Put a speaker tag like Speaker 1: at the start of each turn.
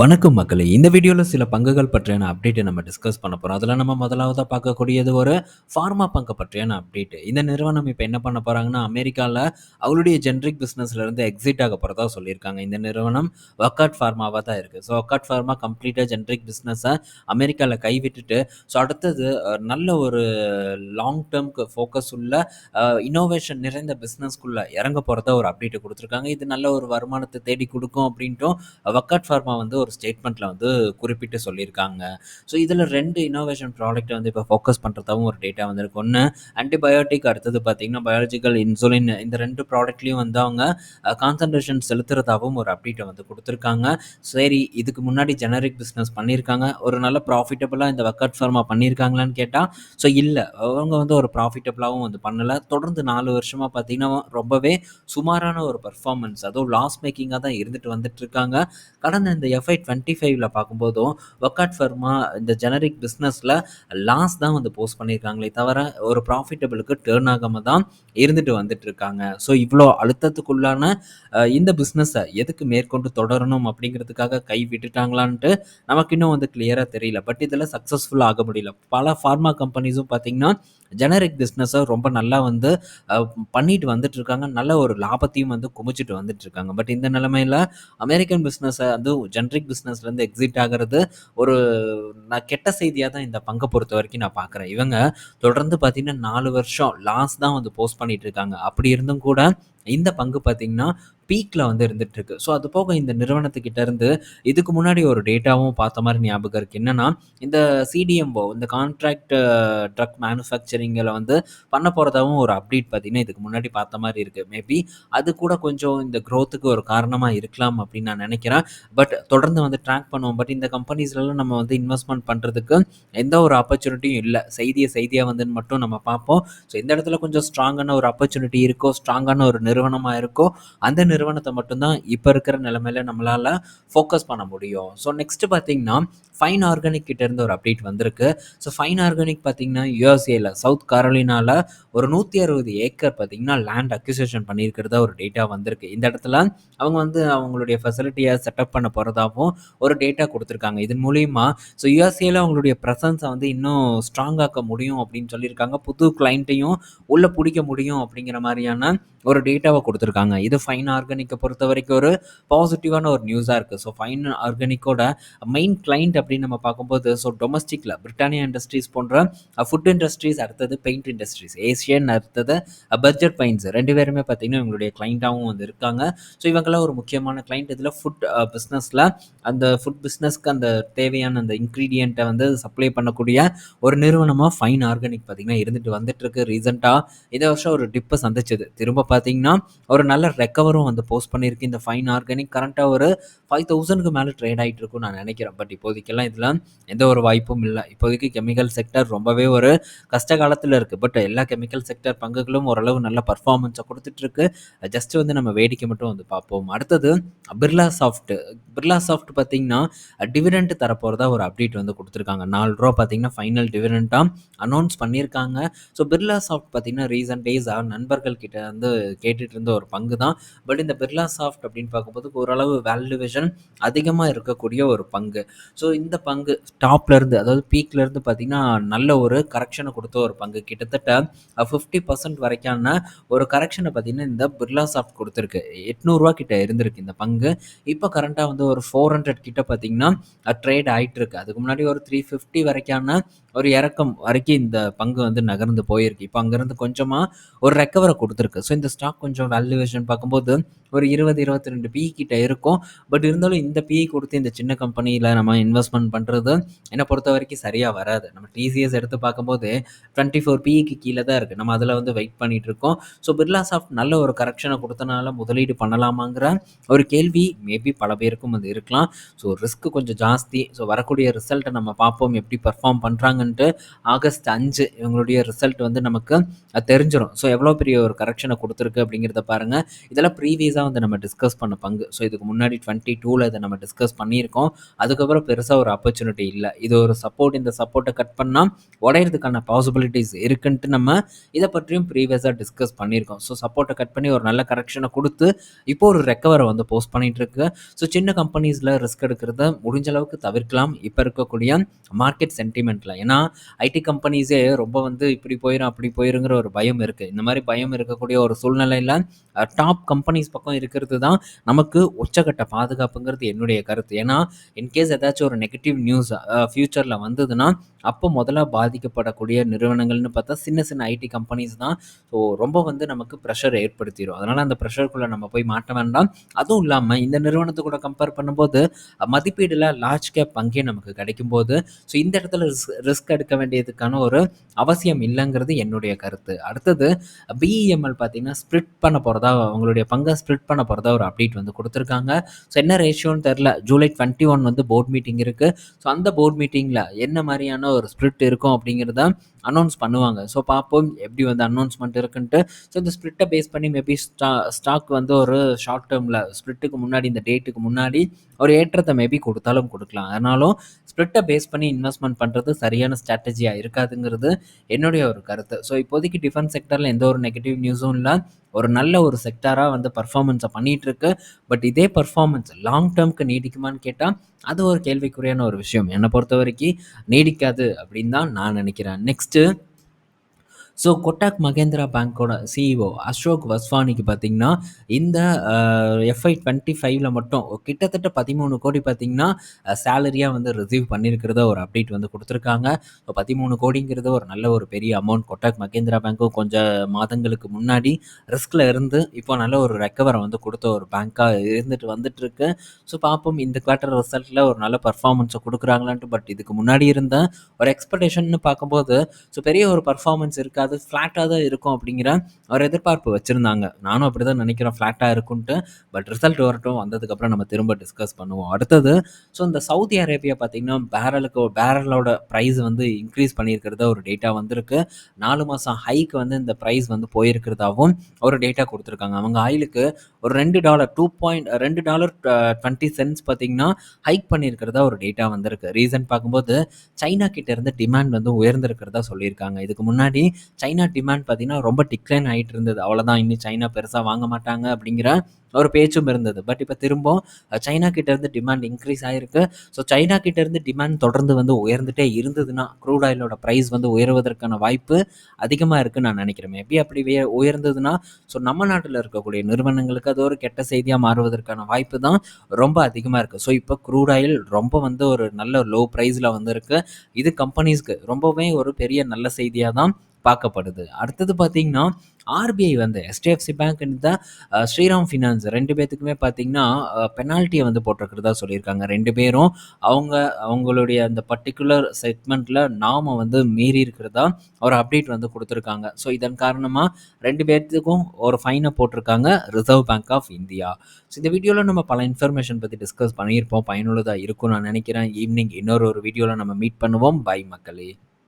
Speaker 1: வணக்கம் மக்களே. இந்த வீடியோவில் சில பங்குகள் பற்றியான அப்டேட்டை நம்ம டிஸ்கஸ் பண்ண போகிறோம் அதில் நம்ம முதலாவதாக பார்க்கக்கூடியது ஒரு ஃபார்மா பங்கு பற்றியான அப்டேட் இந்த நிறுவனம் இப்போ என்ன பண்ண போகிறாங்கன்னா அமெரிக்காவில் அவளுடைய ஜென்ரிக் பிஸ்னஸ்லேருந்து எக்ஸிட் ஆக போகிறதா சொல்லியிருக்காங்க. இந்த நிறுவனம் ஒர்க்காட் ஃபார்மாவாக தான் இருக்குது ஸோ ஒக்காட் ஃபார்மா கம்ப்ளீட்டாக ஜென்ரிக் பிஸ்னஸை அமெரிக்காவில் கைவிட்டுட்டு ஸோ அடுத்தது நல்ல ஒரு லாங் டேர்ம்க்கு ஃபோக்கஸ் உள்ள இன்னோவேஷன் நிறைந்த பிஸ்னஸ்க்குள்ளே இறங்க போகிறதா ஒரு அப்டேட்டு கொடுத்துருக்காங்க. இது நல்ல ஒரு வருமானத்தை தேடி கொடுக்கும் அப்படின்ட்டும் ஒர்க்காட் ஃபார்மா வந்து ஒரு ஸ்டேட்மெண்ட்டில் வந்து குறிப்பிட்டு சொல்லியிருக்காங்க. ஸோ இதில் ரெண்டு இன்னோவேஷன் ப்ராடக்ட்டை வந்து இப்போ ஃபோக்கஸ் பண்ணுறதாவும் ஒரு டேட்டா வந்திருக்கு. ஒன்று ஆன்டிபயோட்டிக் அடுத்தது பார்த்தீங்கன்னா பயாலஜிக்கல் இன்சுலின் இந்த ரெண்டு ப்ராடக்ட்லேயும் வந்து அவங்க கான்சன்ட்ரேஷன் செலுத்துறதாகவும் ஒரு அப்டேட்டை வந்து கொடுத்துருக்காங்க. சரி இதுக்கு முன்னாடி ஜெனரிக் பிஸ்னஸ் பண்ணியிருக்காங்க. ஒரு நல்ல ப்ராஃபிட்டபுளாக இந்த வக்காட் ஃபார்மா பண்ணியிருக்காங்களான்னு கேட்டால் ஸோ இல்லை. அவங்க வந்து ஒரு ப்ராஃபிட்டபுளாகவும் வந்து பண்ணலை. தொடர்ந்து நாலு வருஷமாக பார்த்தீங்கன்னா ரொம்பவே சுமாரான ஒரு பர்ஃபார்மன்ஸ் அதுவும் லாஸ் மேக்கிங்காக தான் இருந்துட்டு வந்துட்டு இருக்காங்க. கடந்த இந்த எஃப்ஐ டுவெண்ட்டி ஃபைவ்ல பார்க்கும்போதும் ஒர்க்காட் ஃபர்மா இந்த ஜெனரிக் பிஸ்னஸில் லாஸ் தான் வந்து போஸ்ட் பண்ணியிருக்காங்களே தவிர ஒரு ப்ராஃபிட்டபிளுக்கு டேர்ன் ஆகாம தான் இருந்துட்டு வந்துட்டு இருக்காங்க. ஸோ இவ்வளோ அழுத்தத்துக்குள்ளான இந்த பிஸ்னஸை எதுக்கு மேற்கொண்டு தொடரணும் அப்படிங்கிறதுக்காக கை விட்டுட்டாங்களான்ட்டு நமக்கு இன்னும் வந்து கிளியராக தெரியல. பட் இதில் சக்ஸஸ்ஃபுல்லாக ஆக முடியல. பல ஃபார்மா கம்பெனிஸும் பார்த்தீங்கன்னா ஜெனரிக் பிஸ்னஸை ரொம்ப நல்லா வந்து பண்ணிட்டு வந்துட்டு இருக்காங்க. நல்ல ஒரு லாபத்தையும் வந்து குமிச்சிட்டு வந்துட்டு இருக்காங்க. பட் இந்த நிலமையில் அமெரிக்கன் பிஸ்னஸை வந்து ஜென்ரிக் பிஸ்னஸ்லேருந்து எக்ஸிட் ஆகிறது ஒரு நான் கெட்ட செய்தியாக தான் இந்த பங்கை பொறுத்த வரைக்கும் நான் பார்க்குறேன் இவங்க தொடர்ந்து பார்த்தீங்கன்னா நாலு வருஷம் லாஸ் தான் வந்து போஸ்ட் பண்ணிட்டு இருக்காங்க. அப்படி இருந்தும் கூட இந்த பங்கு பார்த்தீங்கன்னா பீக்கில் வந்து இருந்துகிட்ருக்கு ஸோ அது போக இந்த நிறுவனத்துக்கிட்ட இருந்து இதுக்கு முன்னாடி ஒரு டேட்டாவும் பார்த்த மாதிரி ஞாபகம் இருக்குது என்னென்னா இந்த சிடிஎம்ஓ இந்த கான்ட்ராக்ட் ட்ரக் மேனுஃபேக்சரிங்கில் வந்து பண்ண போகிறதாவும் ஒரு அப்டேட் பார்த்தீங்கன்னா இதுக்கு முன்னாடி பார்த்த மாதிரி இருக்குது மேபி அது கூட கொஞ்சம் இந்த க்ரோத்துக்கு ஒரு காரணமாக இருக்கலாம் அப்படின்னு நான் நினைக்கிறேன். பட் தொடர்ந்து வந்து ட்ராக் பண்ணுவோம். பட் இந்த கம்பெனிஸ்லாம் நம்ம வந்து இன்வெஸ்ட்மெண்ட் பண்ணுறதுக்கு எந்த ஒரு ஆப்பர்ச்சுனிட்டியும் இல்லை. செய்தியை செய்தியாக வந்து மட்டும் நம்ம பார்ப்போம். ஸோ இந்த இடத்துல கொஞ்சம் ஸ்ட்ராங்கான ஒரு ஆப்பர்ச்சுனிட்டி இருக்கோ ஸ்ட்ராங்கான ஒரு நிறுவனமாக இருக்கோ அந்த நிறுவனத்தை மட்டும்தான் இப்போ இருக்கிற நிலமையில நம்மளால் ஃபோக்கஸ் பண்ண முடியும். ஸோ நெக்ஸ்ட்டு பார்த்தீங்கன்னா ஃபைன் ஆர்கானிக் கிட்டேருந்து ஒரு அப்டேட் வந்திருக்கு. ஸோ ஃபைன் ஆர்கானிக் பார்த்தீங்கன்னா யூஎஸ்ஏல சவுத் கரோலினாவில் ஒரு நூற்றி அறுபது ஏக்கர் பார்த்தீங்கன்னா லேண்ட் அக்யூசேஷன் பண்ணியிருக்கிறதா ஒரு டேட்டா வந்திருக்கு. இந்த இடத்துல அவங்க வந்து அவங்களுடைய ஃபெசிலிட்டியை செட்டப் பண்ண போகிறதாகவும் ஒரு டேட்டா கொடுத்துருக்காங்க. இதன் மூலியமா ஸோ யூஎஸ்ஏல அவங்களுடைய ப்ரெசன்ஸை வந்து இன்னும் ஸ்ட்ராங் ஆக்க முடியும் அப்படின்னு சொல்லியிருக்காங்க. புது கிளைண்ட்டையும் உள்ளே பிடிக்க முடியும் அப்படிங்கிற மாதிரியான ஒரு டேட்டாவை கொடுத்துருக்காங்க. இது ஃபைன் ஆர்கானிக்கை பொறுத்த வரைக்கும் ஒரு பாசிட்டிவான ஒரு நியூஸாக இருக்குது ஸோ ஃபைன் ஆர்கானிக்கோட மெயின் கிளைண்ட் அப்படின்னு நம்ம பார்க்கும்போது ஸோ டொமஸ்டிக்கில் பிரிட்டானியா இண்டஸ்ட்ரீஸ் போன்ற uh, ஃபுட் இண்டஸ்ட்ரீஸ் அடுத்தது பெயிண்ட் இண்டஸ்ட்ரீஸ் ஏசியன் அடுத்தது uh, பட்ஜெட் பெயிண்ட்ஸ் ரெண்டு பேருமே பார்த்தீங்கன்னா இவங்களுடைய கிளைண்ட்டாகவும் வந்து இருக்காங்க. ஸோ இவங்கெல்லாம் ஒரு முக்கியமான கிளைண்ட் இதில் ஃபுட் பிஸ்னஸில் அந்த ஃபுட் பிஸ்னஸ்க்கு அந்த தேவையான அந்த இன்க்ரீடியண்ட்டை வந்து சப்ளை பண்ணக்கூடிய ஒரு நிறுவனமாக ஃபைன் ஆர்கானிக் பார்த்தீங்கன்னா இருந்துட்டு வந்துட்டு இருக்கு. ரீசெண்டாக இதை வருஷம் ஒரு டிப்பை சந்திச்சது. திரும்ப பார்த்தீங்கன்னா ஒரு நல்ல ரெக்கவரும் வந்து போஸ்ட் பண்ணியிருக்கு. இந்த ஃபைன் ஆர்கானிக் கரண்ட்டாக ஒரு ஃபைவ் தௌசண்ட்க்கு மேலே ட்ரேட் ஆகிட்டு இருக்கும் நான் நினைக்கிறேன். பட் இப்போதைக்கெல்லாம் இதில் எந்த ஒரு வாய்ப்பும் இல்லை. இப்போதைக்கு கெமிக்கல் செக்டர் ரொம்பவே ஒரு கஷ்ட காலத்தில் இருக்குது பட் எல்லா கெமிக்கல் செக்டர் பங்குகளும் ஓரளவு நல்ல பர்ஃபார்மன்ஸை கொடுத்துட்ருக்கு ஜஸ்ட் வந்து நம்ம வேடிக்கை மட்டும் வந்து பார்ப்போம். அடுத்தது பிர்லா சாஃப்ட் பிர்லா சாஃப்ட் பார்த்தீங்கன்னா டிவிடெண்ட் தரப்போகிறதா ஒரு அப்டேட் வந்து கொடுத்துருக்காங்க. நாலு ரூபா பார்த்தீங்கன்னா ஃபைனல் டிவிடெண்ட்டாக அனௌன்ஸ் பண்ணியிருக்காங்க. ஸோ பிர்லா சாஃப்ட் பார்த்தீங்கன்னா ரீசன்ட் டேஸாக நண்பர்கள் கிட்ட வந்து கேட்டுட்டு இருந்த ஒரு பங்கு தான் பட் இந்த பிர்லா சாஃப்ட் அப்படின்னு பார்க்கும்போது ஓரளவு வேல்யூவேஷன் அதிகமாக இருக்கக்கூடிய ஒரு பங்கு. ஸோ இந்த பங்கு டாப்லேருந்து அதாவது பீக்லேருந்து பார்த்திங்கன்னா பார்த்தீங்கன்னா நல்ல ஒரு கரெக்ஷனை கொடுத்த ஒரு பங்கு. கிட்டத்தட்ட ஃபிஃப்டி பர்சன்ட் வரைக்கான ஒரு கரெக்ஷனை பார்த்தீங்கன்னா இந்த பிர்லா சாஃப்ட் கொடுத்துருக்கு. எட்நூறுரூவா கிட்ட இருந்திருக்கு இந்த பங்கு. இப்போ கரண்ட்டாக வந்து ஒரு ஃபோர் ஹண்ட்ரட் கிட்ட பார்த்தீங்கன்னா ட்ரேட் ஆகிட்டு இருக்கு அதுக்கு முன்னாடி ஒரு த்ரீ ஃபிஃப்டி வரைக்கான ஒரு இறக்கம் வரைக்கும் இந்த பங்கு வந்து நகர்ந்து போயிருக்கு. இப்போ அங்கேருந்து கொஞ்சமாக ஒரு ரெக்கவரை கொடுத்துருக்கு. ஸோ இந்த ஸ்டாக் கொஞ்சம் வேல்யூவேஷன் பார்க்கும்போது ஒரு இருபது இருபத்தி ரெண்டு பி கிட்ட இருக்கும். பட் இருந்தாலும் இந்த பிஇ கொடுத்து இந்த சின்ன கம்பெனியில் நம்ம இன்வெஸ்ட்மெண்ட் பண்ணுறது என்னை பொறுத்த வரைக்கும் சரியாக வராது. நம்ம டிசிஎஸ் எடுத்து பார்க்கும்போது டுவெண்ட்டி ஃபோர் பிஇக்கு கீழே தான் இருக்குது நம்ம அதில் வந்து வெயிட் பண்ணிகிட்டு இருக்கோம். ஸோ பிர்லா சாஃப்ட் நல்ல ஒரு கரெக்ஷனை கொடுத்தனால முதலீடு பண்ணலாமாங்கிற ஒரு கேள்வி மேபி பல பேருக்கும் அது இருக்கலாம். ஸோ ரிஸ்க் கொஞ்சம் ஜாஸ்தி. ஸோ வரக்கூடிய ரிசல்ட்டை நம்ம பார்ப்போம். எப்படி பர்ஃபார்ம் பண்ணுறாங்கன்னு வந்துட்டு ஆகஸ்ட் அஞ்சு இவங்களுடைய ரிசல்ட் வந்து நமக்கு தெரிஞ்சிடும் ஸோ எவ்வளோ பெரிய ஒரு கரெக்ஷனை கொடுத்துருக்கு அப்படிங்கிறத பாருங்கள் இதெல்லாம் ப்ரீவியஸாக வந்து நம்ம டிஸ்கஸ் பண்ண பங்கு. ஸோ இதுக்கு முன்னாடி டுவெண்ட்டி டூவில் இதை நம்ம டிஸ்கஸ் பண்ணியிருக்கோம். அதுக்கப்புறம் பெருசாக ஒரு ஆப்பர்ச்சுனிட்டி இல்லை. இது ஒரு சப்போர்ட் இந்த சப்போர்ட்டை கட் பண்ணால் உடையிறதுக்கான பாசிபிலிட்டிஸ் இருக்குன்ட்டு நம்ம இதை பற்றியும் ப்ரீவியஸாக டிஸ்கஸ் பண்ணியிருக்கோம். ஸோ சப்போர்ட்டை கட் பண்ணி ஒரு நல்ல கரெக்ஷனை கொடுத்து இப்போ ஒரு ரெக்கவரை வந்து போஸ்ட் பண்ணிகிட்டு இருக்கு ஸோ சின்ன கம்பெனிஸில் ரிஸ்க் எடுக்கிறத முடிஞ்ச அளவுக்கு தவிர்க்கலாம். இப்போ இருக்கக்கூடிய மார்க்கெட் சென்டிமெண்ட்டில் ஏன்னா ஐடி கம்பெனிஸே ரொம்ப வந்து இப்படி போயிடும் அப்படி போயிருங்கிற ஒரு பயம் இருக்குது இந்த மாதிரி பயம் இருக்கக்கூடிய ஒரு சூழ்நிலையில் டாப் கம்பெனிஸ் பக்கம் இருக்கிறது தான் நமக்கு உச்சக்கட்ட பாதுகாப்புங்கிறது என்னுடைய கருத்து. ஏன்னா இன்கேஸ் ஏதாச்சும் ஒரு நெகட்டிவ் நியூஸ் ஃப்யூச்சரில் வந்ததுன்னா அப்போ முதல்ல பாதிக்கப்படக்கூடிய நிறுவனங்கள்னு பார்த்தா சின்ன சின்ன ஐடி கம்பெனிஸ் தான். ஸோ ரொம்ப வந்து நமக்கு ப்ரெஷர் ஏற்படுத்திடும் அதனால் அந்த ப்ரெஷருக்குள்ளே நம்ம போய் மாட்ட வேண்டாம். அதுவும் இல்லாமல் இந்த நிறுவனத்தை கூட கம்பேர் பண்ணும்போது மதிப்பீடில் லார்ஜ் கேப் பங்கே நமக்கு கிடைக்கும்போது ஸோ இந்த இடத்துல ரிஸ்க் ரிஸ்க் எடுக்க வேண்டியதுக்கான ஒரு அவசியம் இல்லைங்கிறது என்னுடைய கருத்து. அடுத்தது பிஇஎம்எல் பார்த்தீங்கன்னா ஸ்ப்ளிட் பண்ண போகிறதா அவங்களுடைய பங்கை ஸ்ப்ளிட் பண்ண போகிறதா ஒரு அப்டேட் வந்து கொடுத்துருக்காங்க. ஸோ என்ன ரேஷியோன்னு தெரில ஜூலை டுவெண்ட்டி ஒன் வந்து போர்ட் மீட்டிங் இருக்குது ஸோ அந்த போர்ட் மீட்டிங்கில் என்ன மாதிரியான ஒரு ஸ்ப்ளிட் இருக்கும் அப்படிங்கிறத அனௌன்ஸ் பண்ணுவாங்க. ஸோ பார்ப்போம் எப்படி வந்து அனௌன்ஸ்மெண்ட் இருக்குன்ட்டு. ஸோ இந்த ஸ்ப்ளிட்டை பேஸ் பண்ணி மேபி ஸ்டா ஸ்டாக் வந்து ஒரு ஷார்ட் டேர்மில் ஸ்ப்ளிட்டுக்கு முன்னாடி இந்த டேட்டுக்கு முன்னாடி ஒரு ஏற்றத்தை மேபி கொடுத்தாலும் கொடுக்கலாம். அதனாலும் ஸ்ப்ளிட்டை பேஸ் பண்ணி இன்வெஸ்ட்மெண்ட் பண்ணுறது சரியான ஸ்ட்ராட்டஜியாக இருக்காதுங்கிறது என்னுடைய ஒரு கருத்து. ஸோ இப்போதைக்கு டிஃபென்ஸ் செக்டரில் எந்த ஒரு நெகட்டிவ் நியூஸும் இல்லை. ஒரு நல்ல ஒரு செக்டாராக வந்து பர்ஃபார்மன்ஸை பண்ணிகிட்ருக்கு பட் இதே பர்ஃபார்மன்ஸ் லாங் டேர்முக்கு நீடிக்குமான்னு கேட்டால் அது ஒரு கேள்விக்குறியான ஒரு விஷயம். என்னை பொறுத்த வரைக்கும் நீடிக்காது அப்படின்னு தான் நான் நினைக்கிறேன். Next next so Kotak Mahindra பேங்க்கோட CEO Ashok வஸ்வானிக்கு பார்த்திங்கன்னா இந்த எஃப்ஐ டுவெண்ட்டி ஃபைவ்ல மட்டும் கிட்டத்தட்ட பதிமூணு கோடி பார்த்திங்கன்னா சேலரியாக வந்து ரிசீவ் பண்ணியிருக்கிறத ஒரு அப்டேட் வந்து கொடுத்துருக்காங்க. ஸோ பதிமூணு கோடிங்கிறது ஒரு நல்ல ஒரு பெரிய அமௌண்ட் கொட்டாக் மகேந்திரா பேங்க்கும் கொஞ்சம் மாதங்களுக்கு முன்னாடி ரிஸ்கில் இருந்து இப்போ நல்ல ஒரு ரெக்கவரை வந்து கொடுத்த ஒரு பேங்க்காக இருந்துட்டு வந்துட்டுருக்கு. ஸோ பார்ப்போம் இந்த குவார்ட்டர் ரிசல்ட்டில் ஒரு நல்ல பர்ஃபார்மன்ஸை கொடுக்குறாங்களான்ட்டு பட் இதுக்கு முன்னாடி இருந்த ஒரு எக்ஸ்பெக்டேஷன் பார்க்கும்போது ஸோ பெரிய ஒரு பர்ஃபார்மன்ஸ் இருக்காது. அது ஃப்ளாட்டாக தான் இருக்கும் அப்படிங்கிற ஒரு எதிர்பார்ப்பு வச்சுருந்தாங்க. நானும் அப்படி தான் நினைக்கிறேன் ஃப்ளாட்டாக இருக்குன்ட்டு. பட் ரிசல்ட் வரட்டும். வந்ததுக்கப்புறம் நம்ம திரும்ப டிஸ்கஸ் பண்ணுவோம். அடுத்தது ஸோ இந்த சவுதி அரேபியா பார்த்திங்கன்னா பேரலுக்கு பேரலோட ப்ரைஸ் வந்து இன்க்ரீஸ் பண்ணியிருக்கிறத ஒரு டேட்டா வந்திருக்கு. நாலு மாதம் ஹைக்கு வந்து இந்த ப்ரைஸ் வந்து போயிருக்கிறதாவும் ஒரு டேட்டா கொடுத்துருக்காங்க. அவங்க ஆயிலுக்கு ஒரு ரெண்டு டாலர் டூ பாயிண்ட் ரெண்டு டாலர் டுவெண்ட்டி சென்ட்ஸ் பார்த்திங்கன்னா ஹைக் பண்ணியிருக்கிறதா ஒரு டேட்டா வந்திருக்கு. ரீசன் பார்க்கும்போது சைனா கிட்ட இருந்து டிமாண்ட் வந்து உயர்ந்திருக்கிறதா சொல்லியிருக்காங்க. இதுக்கு முன்னாடி சைனா டிமாண்ட் பார்த்தீங்கன்னா ரொம்ப டிக்ளைன் ஆகிட்டு இருந்தது. அவ்வளோதான் இன்னும் சைனா பெருசாக வாங்க மாட்டாங்க அப்படிங்கிற ஒரு பேச்சும் இருந்தது. பட் இப்போ திரும்ப சைனா கிட்டேருந்து டிமாண்ட் இன்க்ரீஸ் ஆகிருக்கு ஸோ சைனா கிட்டேருந்து டிமாண்ட் தொடர்ந்து வந்து உயர்ந்துட்டே இருந்ததுன்னா க்ரூட் ஆயிலோட ப்ரைஸ் வந்து உயர்வதற்கான வாய்ப்பு அதிகமாக இருக்குன்னு நான் நினைக்கிறேன். மேபி அப்படி உயர்ந்ததுன்னா ஸோ நம்ம நாட்டில் இருக்கக்கூடிய நிறுவனங்களுக்கு அது ஒரு கெட்ட செய்தியாக மாறுவதற்கான வாய்ப்பு தான் ரொம்ப அதிகமாக இருக்குது ஸோ இப்போ க்ரூட் ஆயில் ரொம்ப வந்து ஒரு நல்ல லோ ப்ரைஸில் வந்திருக்கு. இது கம்பெனிஸ்க்கு ரொம்பவே ஒரு பெரிய நல்ல செய்தியாக தான் பார்க்கப்படுது. அடுத்தது பார்த்தீங்கன்னா ஆர்பிஐ வந்து எஸ்டிஎஃப்சி பேங்க் தான் ஸ்ரீராம் ஃபினான்ஸ் ரெண்டு பேர்த்துக்குமே பார்த்தீங்கன்னா uh, பெனால்ட்டியை வந்து போட்டிருக்கிறதா சொல்லியிருக்காங்க. ரெண்டு பேரும் அவங்க அவங்களுடைய அந்த பர்டிகுலர் செக்மெண்ட்டில் நாம வந்து மீறி இருக்கிறதா ஒரு அப்டேட் வந்து கொடுத்துருக்காங்க. ஸோ இதன் காரணமாக ரெண்டு பேர்த்துக்கும் ஒரு ஃபைனை போட்டிருக்காங்க Reserve Bank of India so இந்த வீடியோவில் நம்ம பல இன்ஃபர்மேஷன் பற்றி டிஸ்கஸ் பண்ணியிருப்போம். பயனுள்ளதாக இருக்கும் நான் நினைக்கிறேன். ஈவினிங் இன்னொரு ஒரு வீடியோவில் நம்ம மீட் பண்ணுவோம். பை மக்களே.